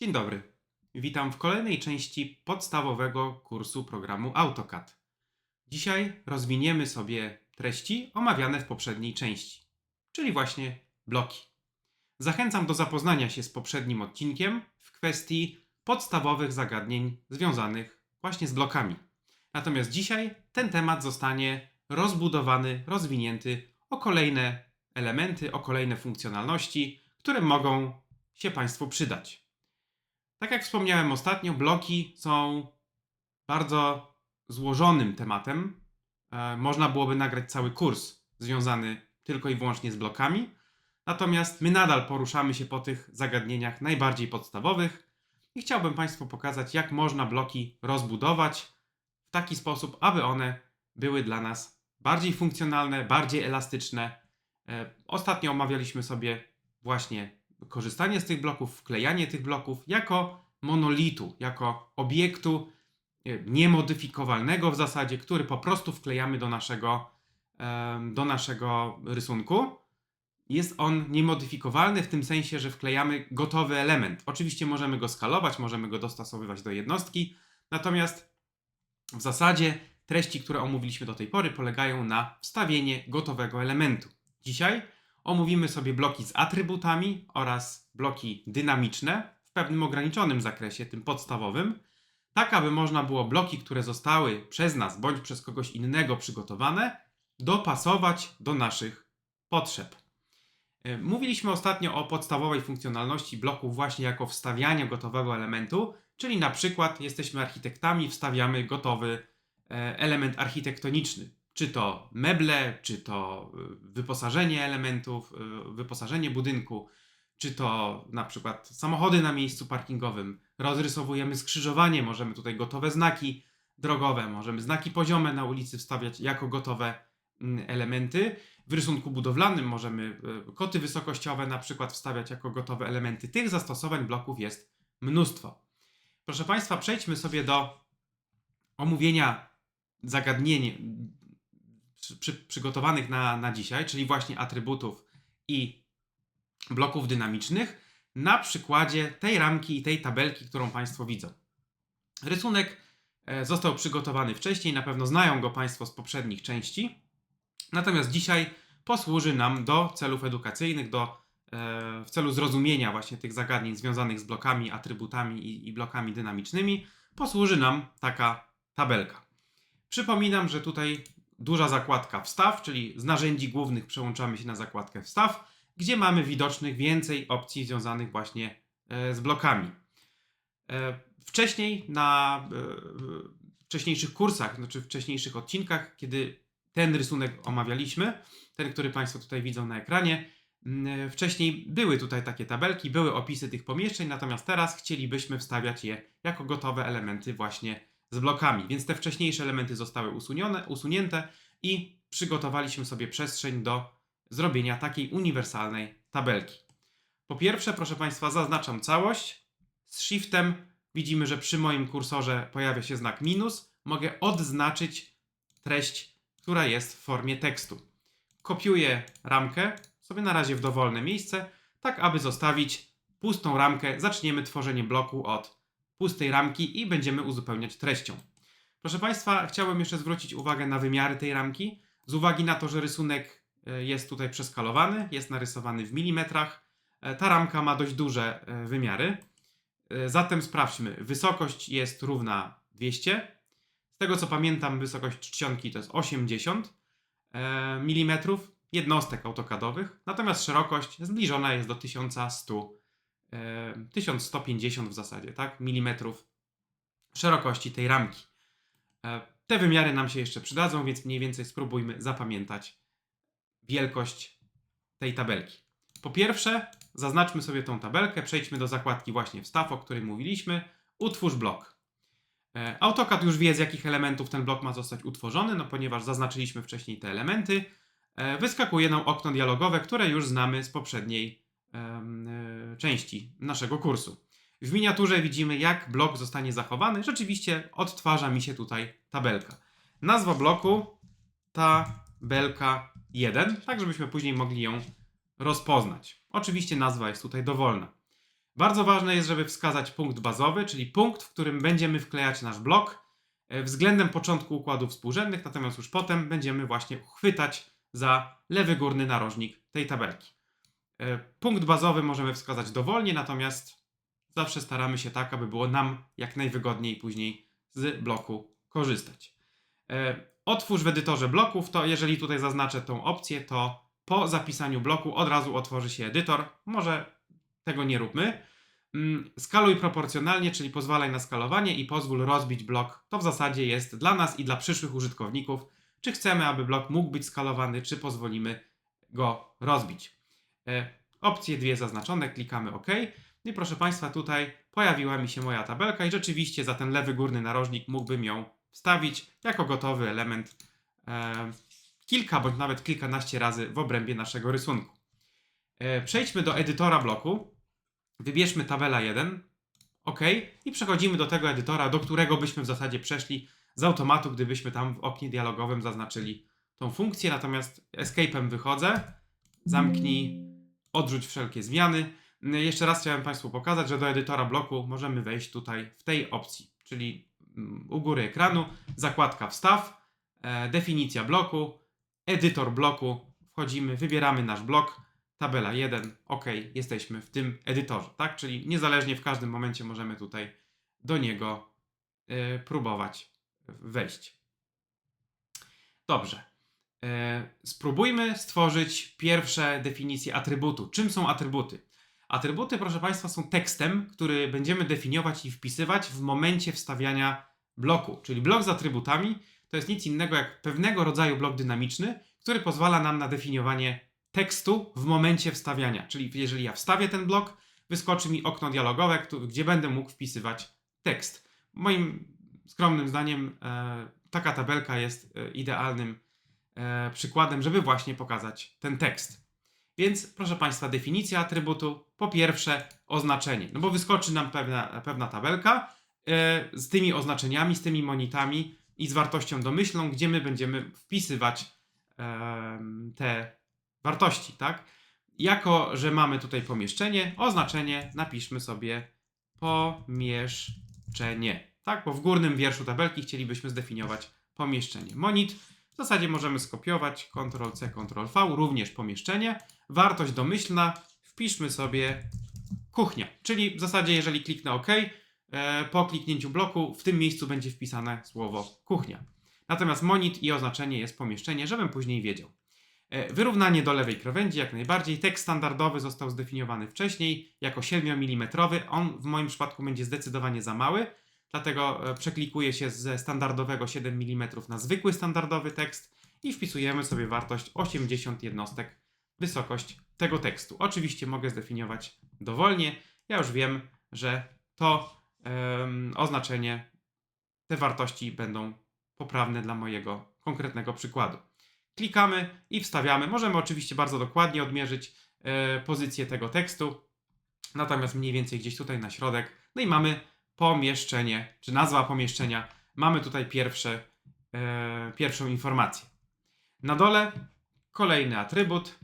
Dzień dobry. Witam w kolejnej części podstawowego kursu programu AutoCAD. Dzisiaj rozwiniemy sobie treści omawiane w poprzedniej części, czyli właśnie bloki. Zachęcam do zapoznania się z poprzednim odcinkiem w kwestii podstawowych zagadnień związanych właśnie z blokami. Natomiast dzisiaj ten temat zostanie rozbudowany, rozwinięty o kolejne elementy, o kolejne funkcjonalności, które mogą się Państwu przydać. Tak jak wspomniałem ostatnio, bloki są bardzo złożonym tematem. E, Można byłoby nagrać cały kurs związany tylko i wyłącznie z blokami. Natomiast my nadal poruszamy się po tych zagadnieniach najbardziej podstawowych i chciałbym Państwu pokazać, jak można bloki rozbudować w taki sposób, aby one były dla nas bardziej funkcjonalne, bardziej elastyczne. E, Ostatnio omawialiśmy sobie właśnie korzystanie z tych bloków, wklejanie tych bloków jako monolitu, jako obiektu e, niemodyfikowalnego w zasadzie, który po prostu wklejamy do naszego, do naszego rysunku. Jest on niemodyfikowalny w tym sensie, że wklejamy gotowy element. Oczywiście możemy go skalować, możemy go dostosowywać do jednostki, natomiast w zasadzie treści, które omówiliśmy do tej pory, polegają na wstawienie gotowego elementu. Dzisiaj omówimy sobie bloki z atrybutami oraz bloki dynamiczne w pewnym ograniczonym zakresie, tym podstawowym, tak aby można było bloki, które zostały przez nas bądź przez kogoś innego przygotowane, dopasować do naszych potrzeb. E, Mówiliśmy ostatnio o podstawowej funkcjonalności bloków właśnie jako wstawiania gotowego elementu, czyli na przykład jesteśmy architektami, wstawiamy gotowy e, element architektoniczny, czy to meble, czy to y, wyposażenie elementów, y, wyposażenie budynku, czy to na przykład samochody na miejscu parkingowym. Rozrysowujemy skrzyżowanie, możemy tutaj gotowe znaki drogowe, możemy znaki poziome na ulicy wstawiać jako gotowe mm, elementy. W rysunku budowlanym możemy y, koty wysokościowe na przykład wstawiać jako gotowe elementy. Tych zastosowań bloków jest mnóstwo. Proszę Państwa, przejdźmy sobie do omówienia zagadnień przy, przy, przygotowanych na, na dzisiaj, czyli właśnie atrybutów i bloków dynamicznych, na przykładzie tej ramki i tej tabelki, którą Państwo widzą. Rysunek e, został przygotowany wcześniej, na pewno znają go Państwo z poprzednich części, natomiast dzisiaj posłuży nam do celów edukacyjnych, do, e, w celu zrozumienia właśnie tych zagadnień związanych z blokami, atrybutami i, i blokami dynamicznymi, posłuży nam taka tabelka. Przypominam, że tutaj duża zakładka wstaw, czyli z narzędzi głównych przełączamy się na zakładkę wstaw, gdzie mamy widocznych więcej opcji związanych właśnie e, z blokami. E, Wcześniej na e, wcześniejszych kursach, znaczy wcześniejszych odcinkach, kiedy ten rysunek omawialiśmy, ten, który Państwo tutaj widzą na ekranie, wcześniej były tutaj takie tabelki, były opisy tych pomieszczeń, natomiast teraz chcielibyśmy wstawiać je jako gotowe elementy właśnie z blokami, więc te wcześniejsze elementy zostały usunione, usunięte i przygotowaliśmy sobie przestrzeń do zrobienia takiej uniwersalnej tabelki. Po pierwsze, proszę Państwa, zaznaczam całość. Z shiftem widzimy, że przy moim kursorze pojawia się znak minus. Mogę odznaczyć treść, która jest w formie tekstu. Kopiuję ramkę sobie na razie w dowolne miejsce, tak aby zostawić pustą ramkę. Zaczniemy tworzenie bloku od pustej ramki i będziemy uzupełniać treścią. Proszę Państwa, chciałbym jeszcze zwrócić uwagę na wymiary tej ramki. Z uwagi na to, że rysunek e, jest tutaj przeskalowany, jest narysowany w milimetrach, e, ta ramka ma dość duże e, wymiary. Zatem sprawdźmy. Wysokość jest równa 200. Z tego co pamiętam, wysokość czcionki to jest 80 mm jednostek autokadowych, natomiast szerokość zbliżona jest do 1100 e, 1150 w zasadzie, tak? Milimetrów szerokości tej ramki. E, Te wymiary nam się jeszcze przydadzą, więc mniej więcej spróbujmy zapamiętać wielkość tej tabelki. Po pierwsze, zaznaczmy sobie tą tabelkę, przejdźmy do zakładki właśnie wstaw, o której mówiliśmy. Utwórz blok. E, AutoCAD już wie, z jakich elementów ten blok ma zostać utworzony, no ponieważ zaznaczyliśmy wcześniej te elementy. E, Wyskakuje nam okno dialogowe, które już znamy z poprzedniej części naszego kursu. W miniaturze widzimy, jak blok zostanie zachowany. Rzeczywiście odtwarza mi się tutaj tabelka. Nazwa bloku tabelka 1, tak żebyśmy później mogli ją rozpoznać. Oczywiście nazwa jest tutaj dowolna. Bardzo ważne jest, żeby wskazać punkt bazowy, czyli punkt, w którym będziemy wklejać nasz blok e, względem początku układów współrzędnych, natomiast już potem będziemy właśnie chwytać za lewy górny narożnik tej tabelki. E, Punkt bazowy możemy wskazać dowolnie, natomiast zawsze staramy się tak, aby było nam jak najwygodniej później z bloku korzystać. E, Otwórz w edytorze bloków, to jeżeli tutaj zaznaczę tą opcję, to po zapisaniu bloku od razu otworzy się edytor. Może tego nie róbmy. Mm, Skaluj proporcjonalnie, czyli pozwalaj na skalowanie i pozwól rozbić blok. To w zasadzie jest dla nas i dla przyszłych użytkowników, czy chcemy, aby blok mógł być skalowany, czy pozwolimy go rozbić. E, Opcje dwie zaznaczone, klikamy OK. No i proszę Państwa, tutaj pojawiła mi się moja tabelka i rzeczywiście za ten lewy górny narożnik mógłbym ją wstawić jako gotowy element e, kilka bądź nawet kilkanaście razy w obrębie naszego rysunku. E, Przejdźmy do edytora bloku. Wybierzmy tabela 1. OK. I przechodzimy do tego edytora, do którego byśmy w zasadzie przeszli z automatu, gdybyśmy tam w oknie dialogowym zaznaczyli tą funkcję. Natomiast escape'em wychodzę. Zamknij, odrzuć wszelkie zmiany. Y, Jeszcze raz chciałem Państwu pokazać, że do edytora bloku możemy wejść tutaj w tej opcji, czyli mm, u góry ekranu, zakładka wstaw, e, definicja bloku, edytor bloku, wchodzimy, wybieramy nasz blok, tabela 1, OK, jesteśmy w tym edytorze, tak? Czyli niezależnie w każdym momencie możemy tutaj do niego e, próbować wejść. Dobrze. E, Spróbujmy stworzyć pierwsze definicje atrybutu. Czym są atrybuty? Atrybuty, proszę Państwa, są tekstem, który będziemy definiować i wpisywać w momencie wstawiania bloku. Czyli blok z atrybutami to jest nic innego jak pewnego rodzaju blok dynamiczny, który pozwala nam na definiowanie tekstu w momencie wstawiania. Czyli jeżeli ja wstawię ten blok, wyskoczy mi okno dialogowe, gdzie będę mógł wpisywać tekst. Moim skromnym zdaniem e, taka tabelka jest e, idealnym e, przykładem, żeby właśnie pokazać ten tekst. Więc proszę Państwa, definicja atrybutu. Po pierwsze, oznaczenie. No bo wyskoczy nam pewna, pewna tabelka e, z tymi oznaczeniami, z tymi monitami i z wartością domyślną, gdzie my będziemy wpisywać em, te wartości, tak? Jako, że mamy tutaj pomieszczenie, oznaczenie napiszmy sobie pomieszczenie, tak? Bo w górnym wierszu tabelki chcielibyśmy zdefiniować pomieszczenie. Monit w zasadzie możemy skopiować Ctrl-C, Ctrl-V, również pomieszczenie. Wartość domyślna wpiszmy sobie kuchnia, czyli w zasadzie jeżeli kliknę OK, e, po kliknięciu bloku w tym miejscu będzie wpisane słowo kuchnia. Natomiast monit i oznaczenie jest pomieszczenie, żebym później wiedział. E, Wyrównanie do lewej krawędzi jak najbardziej. Tekst standardowy został zdefiniowany wcześniej jako 7 mm. On w moim przypadku będzie zdecydowanie za mały, dlatego e, przeklikuję się ze standardowego 7 mm na zwykły standardowy tekst i wpisujemy sobie wartość 80 jednostek wysokość tego tekstu. Oczywiście mogę zdefiniować dowolnie. Ja już wiem, że to em, oznaczenie, te wartości będą poprawne dla mojego konkretnego przykładu. Klikamy i wstawiamy. Możemy oczywiście bardzo dokładnie odmierzyć e, pozycję tego tekstu, natomiast mniej więcej gdzieś tutaj na środek. No i mamy pomieszczenie, czy nazwa pomieszczenia. Mamy tutaj pierwsze, e, pierwszą informację. Na dole kolejny atrybut.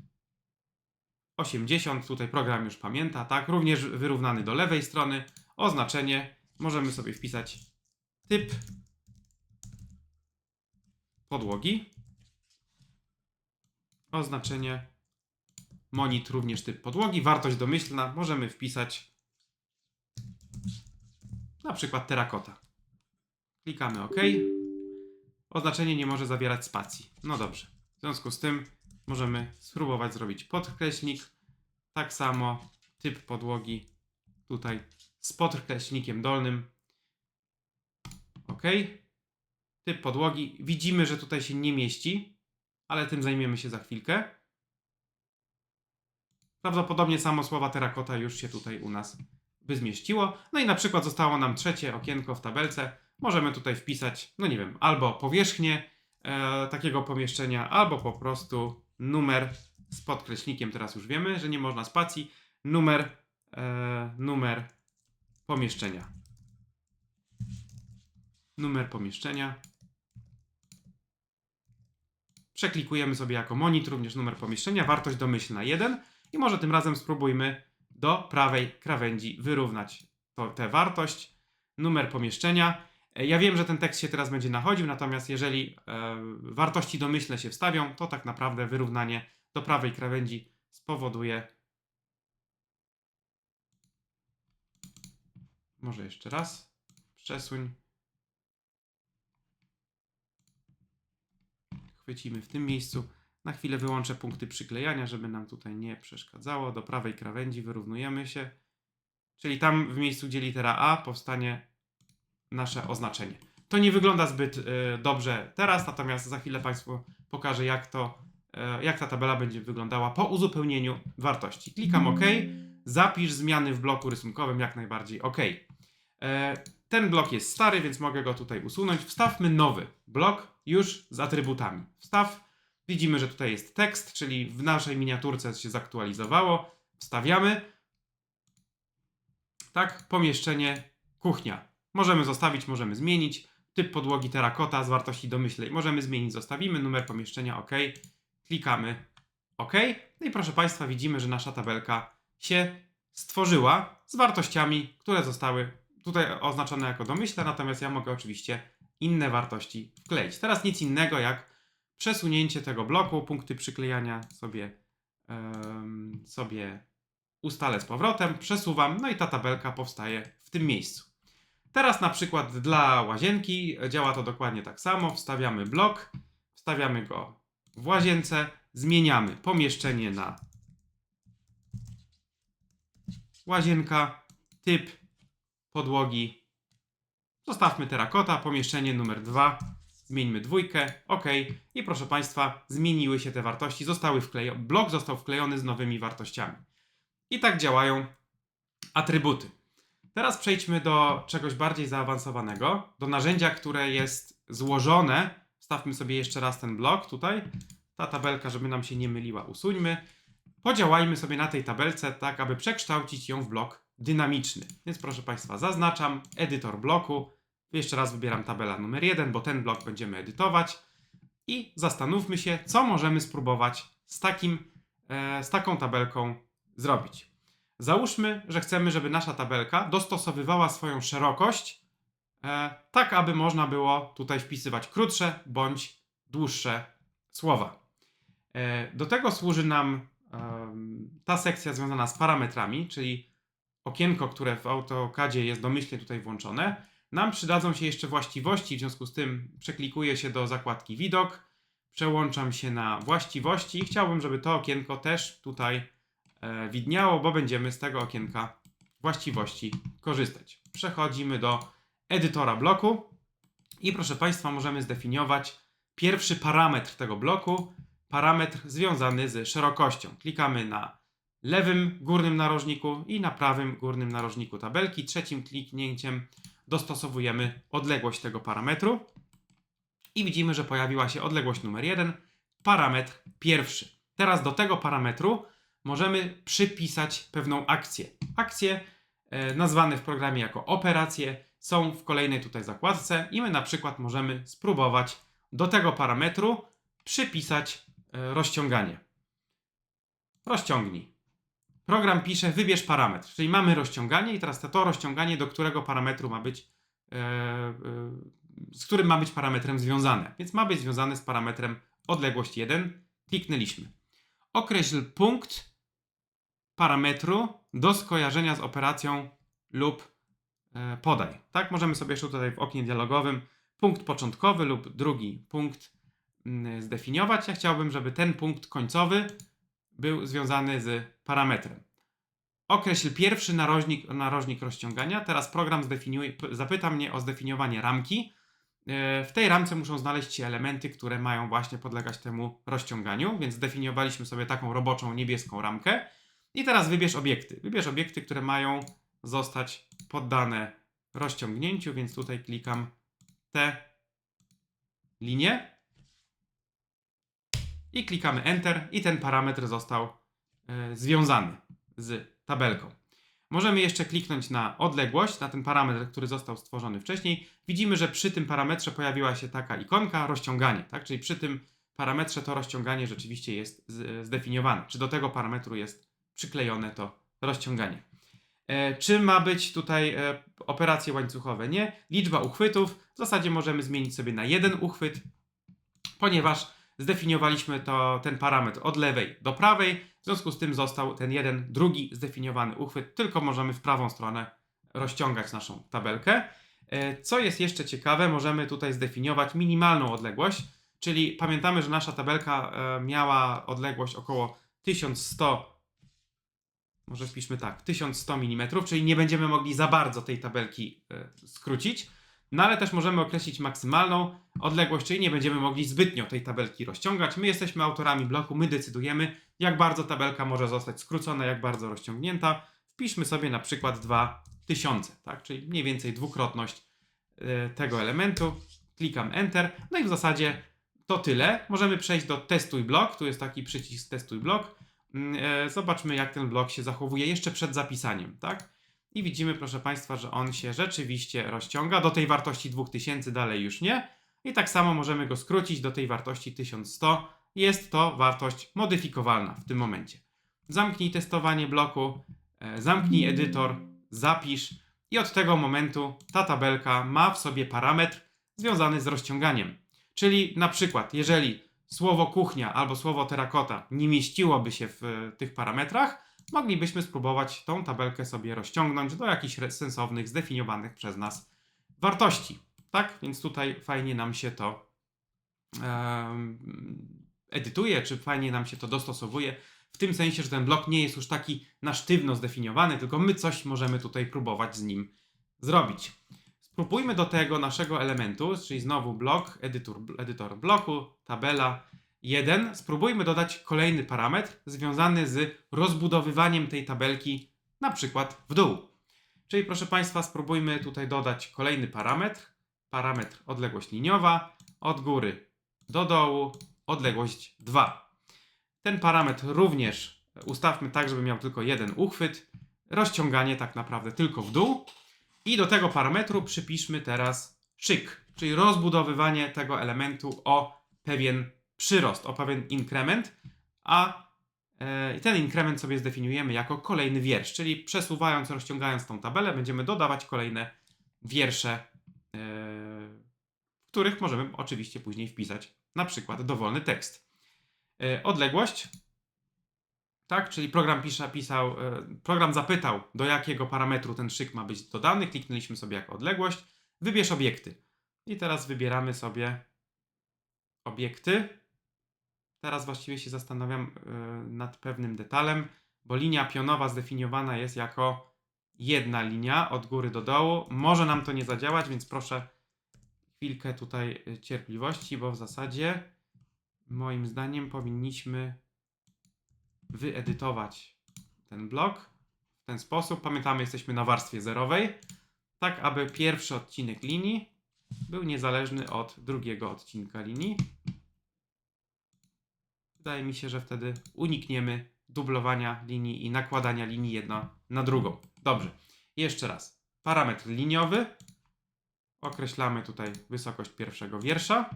80, tutaj program już pamięta, tak? Również wyrównany do lewej strony. Oznaczenie możemy sobie wpisać typ podłogi. Oznaczenie monit również typ podłogi. Wartość domyślna możemy wpisać na przykład terakota. Klikamy OK. Oznaczenie nie może zawierać spacji. No dobrze. W związku z tym możemy spróbować zrobić podkreślnik. Tak samo typ podłogi tutaj z podkreślnikiem dolnym. OK. Typ podłogi. Widzimy, że tutaj się nie mieści, ale tym zajmiemy się za chwilkę. Prawdopodobnie samo słowa terakota już się tutaj u nas by zmieściło. No i na przykład zostało nam trzecie okienko w tabelce. Możemy tutaj wpisać, no nie wiem, albo powierzchnię e, takiego pomieszczenia, albo po prostu numer z podkreślnikiem. Teraz już wiemy, że nie można spacji. Numer, e, numer pomieszczenia. Numer pomieszczenia. Przeklikujemy sobie jako monit również numer pomieszczenia, wartość domyślna 1 i może tym razem spróbujmy do prawej krawędzi wyrównać to, tę wartość, numer pomieszczenia. E, Ja wiem, że ten tekst się teraz będzie nachodził, natomiast jeżeli e, wartości domyślne się wstawią, to tak naprawdę wyrównanie do prawej krawędzi spowoduje. Może jeszcze raz. Przesuń. Chwycimy w tym miejscu. Na chwilę wyłączę punkty przyklejania, żeby nam tutaj nie przeszkadzało. Do prawej krawędzi wyrównujemy się. Czyli tam w miejscu, gdzie litera A powstanie nasze oznaczenie. To nie wygląda zbyt y, dobrze teraz, natomiast za chwilę Państwu pokażę, jak, to, y, jak ta tabela będzie wyglądała po uzupełnieniu wartości. Klikam OK, zapisz zmiany w bloku rysunkowym jak najbardziej OK. E, ten blok jest stary, więc mogę go tutaj usunąć. Wstawmy nowy blok już z atrybutami. Wstaw, widzimy, że tutaj jest tekst, czyli w naszej miniaturce się zaktualizowało. Wstawiamy. Tak, pomieszczenie, kuchnia. Możemy zostawić, możemy zmienić. Typ podłogi terakota z wartości domyślnej. Możemy zmienić, zostawimy. Numer pomieszczenia OK. Klikamy OK. No i proszę Państwa, widzimy, że nasza tabelka się stworzyła z wartościami, które zostały tutaj oznaczone jako domyślne, natomiast ja mogę oczywiście inne wartości wkleić. Teraz nic innego jak przesunięcie tego bloku, punkty przyklejania sobie, em, sobie ustalę z powrotem, przesuwam, no i ta tabelka powstaje w tym miejscu. Teraz na przykład dla łazienki działa to dokładnie tak samo. Wstawiamy blok, wstawiamy go w łazience, zmieniamy pomieszczenie na łazienka, typ podłogi. Zostawmy terakota, pomieszczenie numer 2. Zmieńmy dwójkę, OK. I proszę Państwa, zmieniły się te wartości, zostały wklejone, blok został wklejony z nowymi wartościami. I tak działają atrybuty. Teraz przejdźmy do czegoś bardziej zaawansowanego, do narzędzia, które jest złożone. Wstawmy sobie jeszcze raz ten blok tutaj. Ta tabelka, żeby nam się nie myliła, usuńmy. Podziałajmy sobie na tej tabelce tak, aby przekształcić ją w blok dynamiczny. Więc proszę Państwa, zaznaczam edytor bloku. Jeszcze raz wybieram tabela numer 1, bo ten blok będziemy edytować. I zastanówmy się, co możemy spróbować z, takim, e, z taką tabelką zrobić. Załóżmy, że chcemy, żeby nasza tabelka dostosowywała swoją szerokość, e, tak aby można było tutaj wpisywać krótsze bądź dłuższe słowa. E, do tego służy nam ta sekcja związana z parametrami, czyli okienko, które w AutoCADzie jest domyślnie tutaj włączone. Nam przydadzą się jeszcze właściwości, w związku z tym przeklikuję się do zakładki widok, przełączam się na właściwości i chciałbym, żeby to okienko też tutaj e, widniało, bo będziemy z tego okienka właściwości korzystać. Przechodzimy do edytora bloku i proszę Państwa, możemy zdefiniować pierwszy parametr tego bloku, parametr związany z szerokością. Klikamy na lewym górnym narożniku i na prawym górnym narożniku tabelki. Trzecim kliknięciem dostosowujemy odległość tego parametru i widzimy, że pojawiła się odległość numer 1, parametr pierwszy. Teraz do tego parametru możemy przypisać pewną akcję. Akcje e, nazwane w programie jako operacje są w kolejnej tutaj zakładce i my na przykład możemy spróbować do tego parametru przypisać e, rozciąganie. Rozciągnij. Program pisze wybierz parametr, czyli mamy rozciąganie i teraz to, to rozciąganie do którego parametru ma być, e, e, z którym ma być parametrem związane. Więc ma być związane z parametrem odległość 1. Kliknęliśmy. Określ punkt parametru do skojarzenia z operacją lub e, podaj. Tak, możemy sobie jeszcze tutaj w oknie dialogowym punkt początkowy lub drugi punkt mm, zdefiniować. Ja chciałbym, żeby ten punkt końcowy był związany z parametrem. Określ pierwszy narożnik, narożnik rozciągania. Teraz program zapyta mnie o zdefiniowanie ramki. E, W tej ramce muszą znaleźć się elementy, które mają właśnie podlegać temu rozciąganiu, więc zdefiniowaliśmy sobie taką roboczą niebieską ramkę. I teraz wybierz obiekty. Wybierz obiekty, które mają zostać poddane rozciągnięciu, więc tutaj klikam te linie i klikamy Enter i ten parametr został e, związany z tabelką. Możemy jeszcze kliknąć na odległość, na ten parametr, który został stworzony wcześniej. Widzimy, że przy tym parametrze pojawiła się taka ikonka rozciąganie, tak? Czyli przy tym parametrze to rozciąganie rzeczywiście jest zdefiniowane. Czy do tego parametru jest przyklejone to rozciąganie. E, Czy ma być tutaj e, operacje łańcuchowe? Nie. Liczba uchwytów w zasadzie możemy zmienić sobie na jeden uchwyt, ponieważ zdefiniowaliśmy to, ten parametr od lewej do prawej. W związku z tym został ten jeden, drugi zdefiniowany uchwyt, tylko możemy w prawą stronę rozciągać naszą tabelkę. E, Co jest jeszcze ciekawe, możemy tutaj zdefiniować minimalną odległość, czyli pamiętamy, że nasza tabelka e, miała odległość około 1100 może wpiszmy tak, 1100 mm, czyli nie będziemy mogli za bardzo tej tabelki e, skrócić. No ale też możemy określić maksymalną odległość, czyli nie będziemy mogli zbytnio tej tabelki rozciągać. My jesteśmy autorami bloku, my decydujemy, jak bardzo tabelka może zostać skrócona, jak bardzo rozciągnięta. Wpiszmy sobie na przykład 2000, tak? czyli mniej więcej dwukrotność e, tego elementu. Klikam Enter, no i w zasadzie to tyle. Możemy przejść do testuj blok, tu jest taki przycisk testuj blok. Mm, e, Zobaczmy, jak ten blok się zachowuje jeszcze przed zapisaniem, tak? I widzimy, proszę Państwa, że on się rzeczywiście rozciąga. Do tej wartości 2000 dalej już nie. I tak samo możemy go skrócić do tej wartości 1100. Jest to wartość modyfikowalna w tym momencie. Zamknij testowanie bloku, e, zamknij edytor, zapisz i od tego momentu ta tabelka ma w sobie parametr związany z rozciąganiem. Czyli na przykład, jeżeli słowo kuchnia albo słowo terakota nie mieściłoby się w e, tych parametrach, moglibyśmy spróbować tą tabelkę sobie rozciągnąć do jakichś sensownych, zdefiniowanych przez nas wartości. Tak? Więc tutaj fajnie nam się to edytuje, czy fajnie nam się to dostosowuje. W tym sensie, że ten blok nie jest już taki na sztywno zdefiniowany, tylko my coś możemy tutaj próbować z nim zrobić. Spróbujmy do tego naszego elementu, czyli znowu blok, edytor, edytor bloku, tabela 1. Spróbujmy dodać kolejny parametr związany z rozbudowywaniem tej tabelki na przykład w dół. Czyli proszę Państwa, spróbujmy tutaj dodać kolejny parametr. Parametr odległość liniowa, od góry do dołu, odległość 2. Ten parametr również ustawmy tak, żeby miał tylko jeden uchwyt. Rozciąganie tak naprawdę tylko w dół. I do tego parametru przypiszmy teraz szyk, czyli rozbudowywanie tego elementu o pewien przyrost, o pewien inkrement, a e, ten inkrement sobie zdefiniujemy jako kolejny wiersz, czyli przesuwając, rozciągając tą tabelę, będziemy dodawać kolejne wiersze, w których możemy oczywiście później wpisać na przykład dowolny tekst. E, odległość, tak, czyli program pisał, program zapytał, do jakiego parametru ten szyk ma być dodany. Kliknęliśmy sobie jako odległość. Wybierz obiekty. I teraz wybieramy sobie obiekty. Teraz właściwie się zastanawiam e, nad pewnym detalem, bo linia pionowa zdefiniowana jest jako jedna linia od góry do dołu. Może nam to nie zadziałać, więc proszę chwilkę tutaj e, cierpliwości, bo w zasadzie moim zdaniem powinniśmy wyedytować ten blok w ten sposób. Pamiętamy, jesteśmy na warstwie zerowej, tak aby pierwszy odcinek linii był niezależny od drugiego odcinka linii. Wydaje mi się, że wtedy unikniemy dublowania linii i nakładania linii jedna na drugą. Dobrze, jeszcze raz. Parametr liniowy. Określamy tutaj wysokość pierwszego wiersza.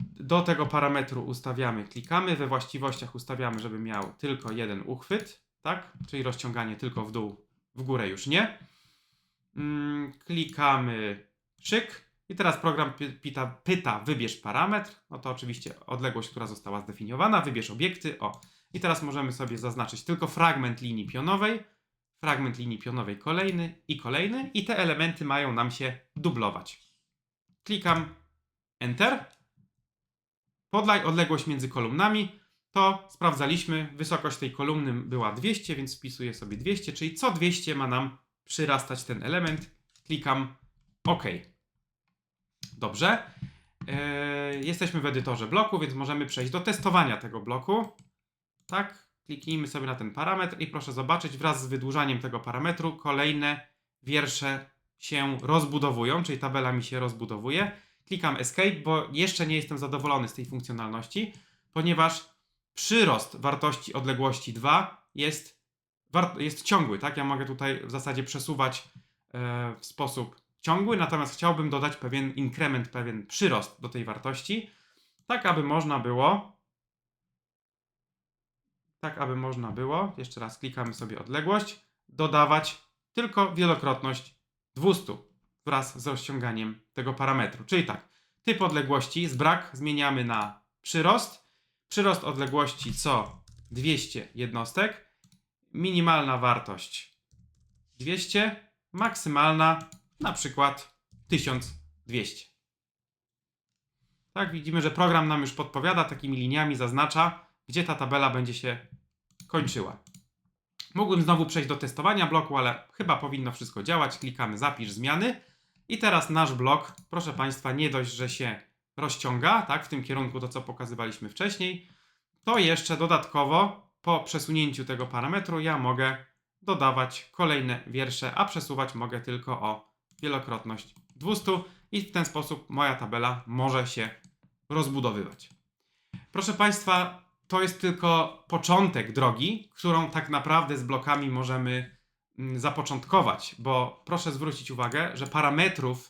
Do tego parametru ustawiamy, klikamy, we właściwościach ustawiamy, żeby miał tylko jeden uchwyt, tak? Czyli rozciąganie tylko w dół, w górę już nie. Mm, klikamy szyk i teraz program py- pyta, pyta, wybierz parametr, no to oczywiście odległość, która została zdefiniowana, wybierz obiekty, o. I teraz możemy sobie zaznaczyć tylko fragment linii pionowej, fragment linii pionowej kolejny i kolejny i te elementy mają nam się dublować. Klikam Enter podaj odległość między kolumnami, to sprawdzaliśmy, wysokość tej kolumny była 200, więc wpisuję sobie 200, czyli co 200 ma nam przyrastać ten element. Klikam OK. Dobrze. Eee, jesteśmy w edytorze bloku, więc możemy przejść do testowania tego bloku. Tak, kliknijmy sobie na ten parametr i proszę zobaczyć, wraz z wydłużaniem tego parametru kolejne wiersze się rozbudowują, czyli tabela mi się rozbudowuje. Klikam Escape, bo jeszcze nie jestem zadowolony z tej funkcjonalności, ponieważ przyrost wartości odległości 2 jest, jest ciągły, tak? Ja mogę tutaj w zasadzie przesuwać e, w sposób ciągły, natomiast chciałbym dodać pewien inkrement, pewien przyrost do tej wartości, tak aby można było tak aby można było, jeszcze raz klikamy sobie odległość, dodawać tylko wielokrotność 200 wraz z rozciąganiem tego parametru. Czyli tak, typ odległości z brak zmieniamy na przyrost, przyrost odległości co? 200 jednostek, minimalna wartość 200, maksymalna na przykład 1200. Tak, widzimy, że program nam już podpowiada, takimi liniami zaznacza, gdzie ta tabela będzie się kończyła. Mógłbym znowu przejść do testowania bloku, ale chyba powinno wszystko działać. Klikamy zapisz zmiany. I teraz nasz blok, proszę Państwa, nie dość, że się rozciąga, tak, w tym kierunku to, co pokazywaliśmy wcześniej, to jeszcze dodatkowo po przesunięciu tego parametru ja mogę dodawać kolejne wiersze, a przesuwać mogę tylko o wielokrotność 200 i w ten sposób moja tabela może się rozbudowywać. Proszę Państwa, to jest tylko początek drogi, którą tak naprawdę z blokami możemy mm, zapoczątkować, bo proszę zwrócić uwagę, że parametrów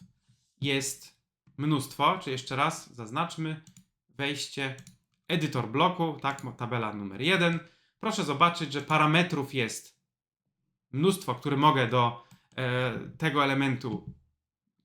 jest mnóstwo, czy jeszcze raz zaznaczmy wejście edytor bloku, tak, tabela numer 1. Proszę zobaczyć, że parametrów jest mnóstwo, które mogę do tego elementu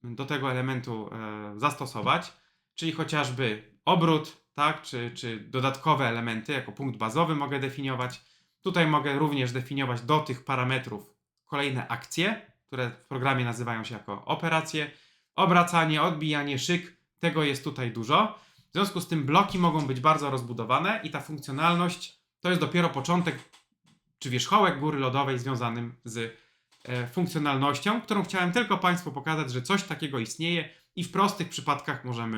do tego elementu e, zastosować, czyli chociażby obrót, tak, czy, czy dodatkowe elementy jako punkt bazowy mogę definiować. Tutaj mogę również definiować do tych parametrów kolejne akcje, które w programie nazywają się jako operacje. Obracanie, odbijanie, szyk, tego jest tutaj dużo. W związku z tym bloki mogą być bardzo rozbudowane i ta funkcjonalność to jest dopiero początek czy wierzchołek góry lodowej związanym z e, funkcjonalnością, którą chciałem tylko Państwu pokazać, że coś takiego istnieje i w prostych przypadkach możemy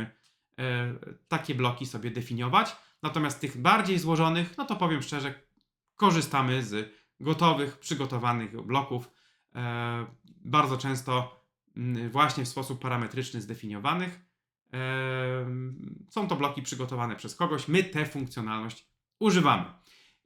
e, takie bloki sobie definiować. Natomiast tych bardziej złożonych, no to powiem szczerze, korzystamy z gotowych, przygotowanych bloków, e, bardzo często właśnie w sposób parametryczny zdefiniowanych. E, Są to bloki przygotowane przez kogoś, my tę funkcjonalność używamy.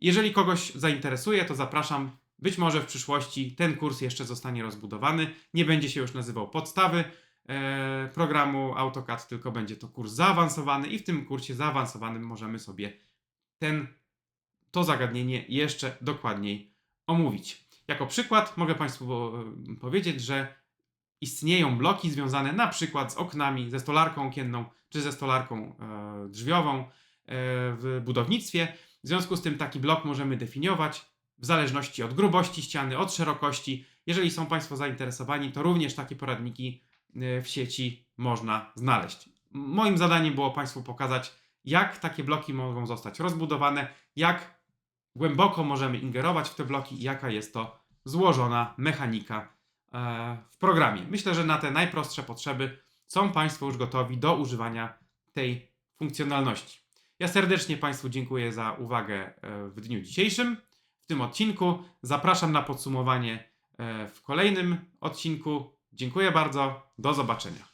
Jeżeli kogoś zainteresuje, to zapraszam. Być może w przyszłości ten kurs jeszcze zostanie rozbudowany. Nie będzie się już nazywał podstawy e, programu AutoCAD, tylko będzie to kurs zaawansowany i w tym kursie zaawansowanym możemy sobie ten, to zagadnienie jeszcze dokładniej omówić. Jako przykład mogę Państwu e, powiedzieć, że istnieją bloki związane na przykład z oknami, ze stolarką okienną czy ze stolarką e, drzwiową e, w budownictwie. W związku z tym taki blok możemy definiować w zależności od grubości ściany, od szerokości. Jeżeli są Państwo zainteresowani, to również takie poradniki e, w sieci można znaleźć. Moim zadaniem było Państwu pokazać, jak takie bloki mogą zostać rozbudowane, jak głęboko możemy ingerować w te bloki i jaka jest to złożona mechanika e, w programie. Myślę, że na te najprostsze potrzeby są Państwo już gotowi do używania tej funkcjonalności. Ja serdecznie Państwu dziękuję za uwagę e, w dniu dzisiejszym, w tym odcinku. Zapraszam na podsumowanie e, w kolejnym odcinku. Dziękuję bardzo. Do zobaczenia.